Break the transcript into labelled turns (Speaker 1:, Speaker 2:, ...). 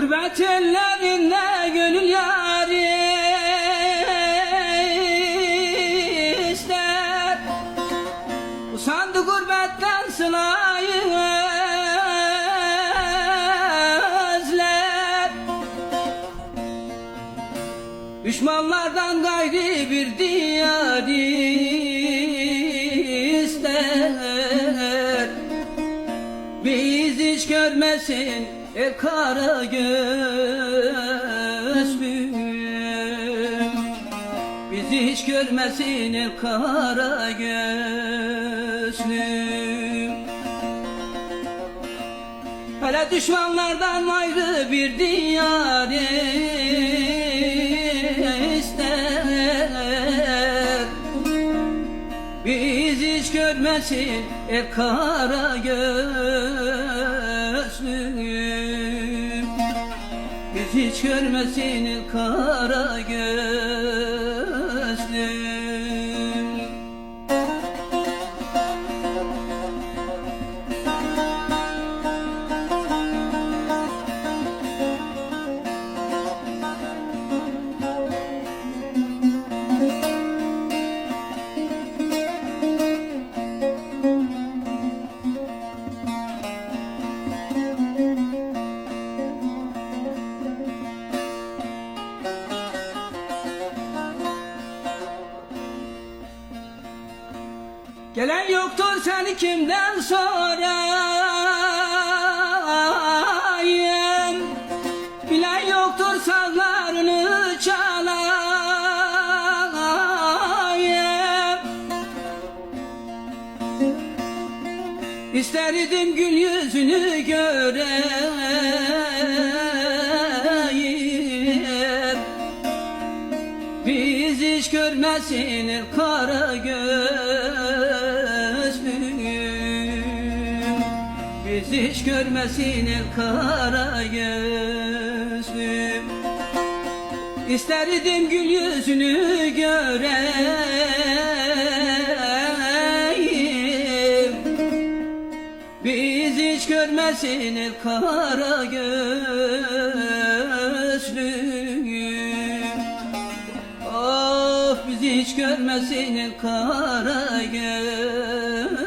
Speaker 1: Gurbet ellerinde gönül yari ister. Usandı gurbetten sılayı özler. Düşmanlardan gayri bir diyar ister. Biz hiç görmesin el kara gözlüm Biz hiç görmesin el kara gözlüm Hele düşmanlardan ayrı bir diyar ister. Biz hiç görmesin el kara gözlüm Biz hiç görmesin kara gözlüm Gelen yoktur seni kimden sorayım? Bilen yoktur sazlarını çalayım. İsterdim gül yüzünü göreyim Biz hiç görmesin kara gözlüm Biz hiç görmesin kara gözlüm İsterdim gül yüzünü göreyim. Biz hiç görmesin kara gözlüm el kara gözlüm